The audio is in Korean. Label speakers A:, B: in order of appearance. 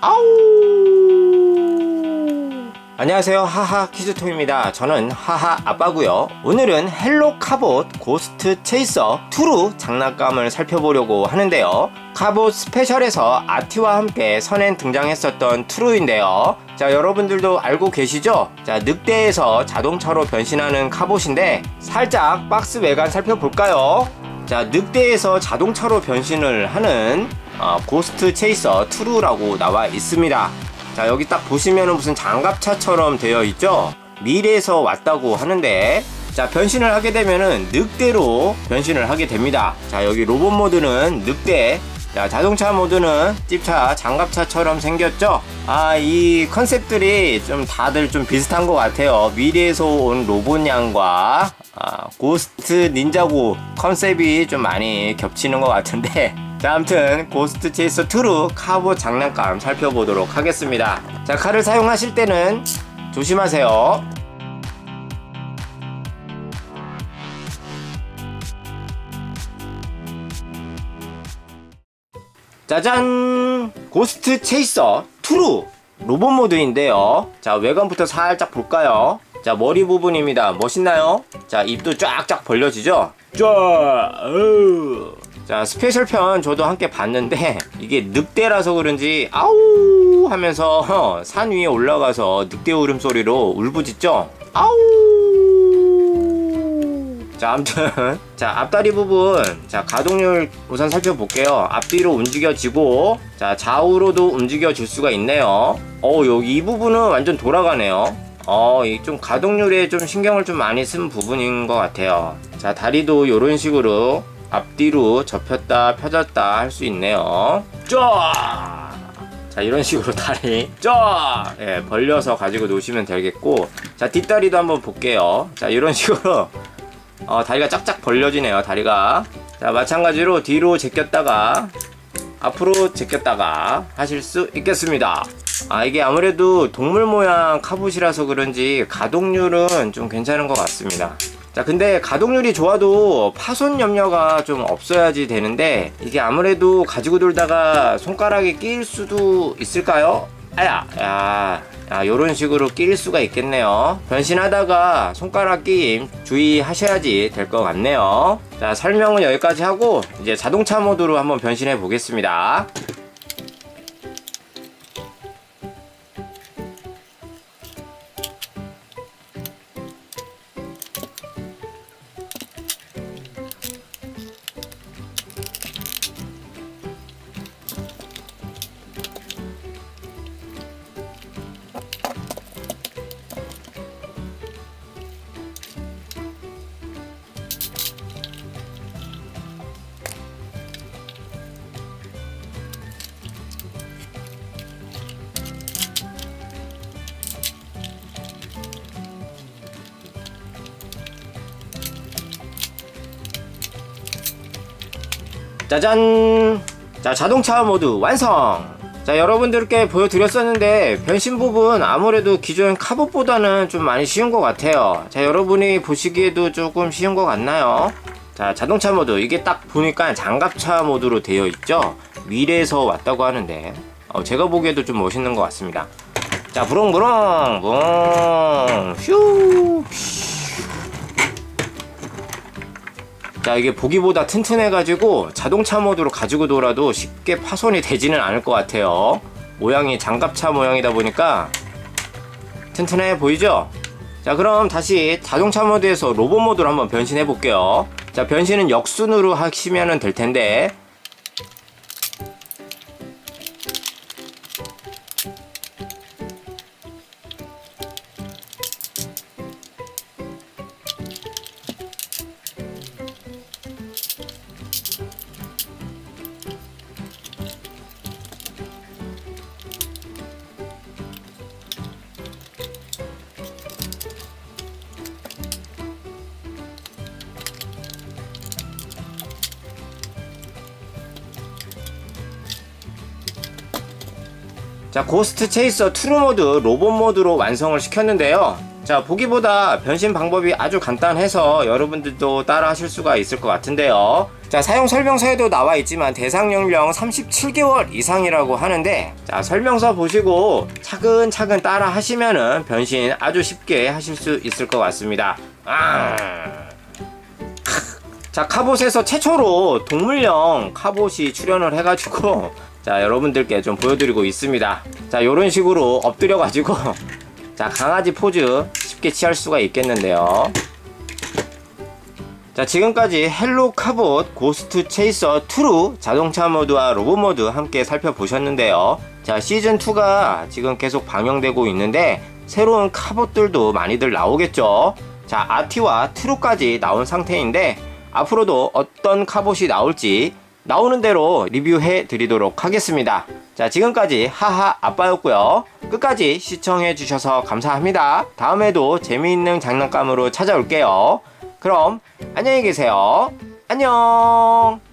A: 아우! 안녕하세요. 하하 키즈토입니다. 저는 하하 아빠고요. 오늘은 헬로 카봇 고스트 체이서 2루 장난감을 살펴보려고 하는데요. 카봇 스페셜에서 아티와 함께 선엔 등장했었던 트루인데요. 자 여러분들도 알고 계시죠? 자 늑대에서 자동차로 변신하는 카봇인데 살짝 박스 외관 살펴볼까요? 자 늑대에서 자동차로 변신을 하는 어, 고스트 체이서 트루라고 나와 있습니다. 자 여기 딱 보시면은 무슨 장갑차처럼 되어 있죠? 미래에서 왔다고 하는데 자 변신을 하게 되면은 늑대로 변신을 하게 됩니다. 자 여기 로봇 모드는 늑대 자 자동차 모드는 찝차 장갑차처럼 생겼죠? 아 이 컨셉들이 좀 다들 좀 비슷한 것 같아요. 미래에서 온 로봇양과 아, 고스트 닌자고 컨셉이 좀 많이 겹치는 것 같은데 자 아무튼 고스트 체이서 2루 카보 장난감 살펴보도록 하겠습니다. 자 칼을 사용하실 때는 조심하세요. 짜잔 고스트 체이서 투루 로봇 모드인데요. 자 외관부터 살짝 볼까요? 자 머리 부분입니다. 멋있나요? 자 입도 쫙쫙 벌려지죠? 쫙 자 스페셜 편 저도 함께 봤는데 이게 늑대라서 그런지 아우 하면서 산 위에 올라가서 늑대 울음소리로 울부짖죠? 아우! 자 아무튼 자 앞다리 부분. 자 가동률 우선 살펴볼게요. 앞뒤로 움직여지고 자 좌우로도 움직여질 수가 있네요. 어 여기 이 부분은 완전 돌아가네요. 어 이 좀 가동률에 좀 신경을 좀 많이 쓴 부분인 것 같아요. 자 다리도 이런 식으로 앞뒤로 접혔다 펴졌다 할 수 있네요. 쫙! 자 이런 식으로 다리 쫙! 예, 벌려서 가지고 놓으시면 되겠고 자 뒷다리도 한번 볼게요. 자 이런 식으로. 어, 다리가 쫙쫙 벌려지네요 다리가. 자 마찬가지로 뒤로 제꼈다가 앞으로 제꼈다가 하실 수 있겠습니다. 아 이게 아무래도 동물 모양 카봇이라서 그런지 가동률은 좀 괜찮은 것 같습니다 자 근데 가동률이 좋아도 파손 염려가 좀 없어야지 되는데 이게 아무래도 가지고 돌다가 손가락에 끼일 수도 있을까요? 아야 야, 야 요런 식으로 끼일 수가 있겠네요. 변신하다가 손가락 끼임 주의하셔야지 될 것 같네요. 자 설명은 여기까지 하고 이제 자동차 모드로 한번 변신해 보겠습니다 짜잔! 자 자동차 모드 완성! 자 여러분들께 보여드렸었는데 변신 부분 아무래도 기존 카봇보다는 좀 많이 쉬운 것 같아요. 자 여러분이 보시기에도 조금 쉬운 것 같나요? 자 자동차 모드. 이게 딱 보니까 장갑차 모드로 되어 있죠? 미래에서 왔다고 하는데. 어, 제가 보기에도 좀 멋있는 것 같습니다. 자 부릉부릉! 붕! 휴 자 이게 보기보다 튼튼해가지고 자동차 모드로 가지고 돌아도 쉽게 파손이 되지는 않을 것 같아요 모양이 장갑차 모양이다 보니까 튼튼해 보이죠? 자 그럼 다시 자동차 모드에서 로봇 모드로 한번 변신해 볼게요 자 변신은 역순으로 하시면 될 텐데 자 고스트 체이서 트루 모드 로봇 모드로 완성을 시켰는데요. 자 보기보다 변신 방법이 아주 간단해서 여러분들도 따라 하실 수가 있을 것 같은데요. 자 사용 설명서에도 나와 있지만 대상 연령 37개월 이상이라고 하는데 자 설명서 보시고 차근차근 따라 하시면은 변신 아주 쉽게 하실 수 있을 것 같습니다. 아. 자 카봇에서 최초로 동물형 카봇이 출연을 해가지고 자 여러분들께 좀 보여드리고 있습니다. 자 요런 식으로 엎드려 가지고 자 강아지 포즈 쉽게 취할 수가 있겠는데요. 자 지금까지 헬로 카봇 고스트 체이서 2루 자동차 모드와 로봇 모드 함께 살펴보셨는데요. 자 시즌2가 지금 계속 방영되고 있는데 새로운 카봇들도 많이들 나오겠죠. 자 아티와 트루까지 나온 상태인데 앞으로도 어떤 카봇이 나올지 나오는 대로 리뷰해 드리도록 하겠습니다. 자, 지금까지 하하 아빠였고요. 끝까지 시청해 주셔서 감사합니다. 다음에도 재미있는 장난감으로 찾아올게요. 그럼 안녕히 계세요. 안녕.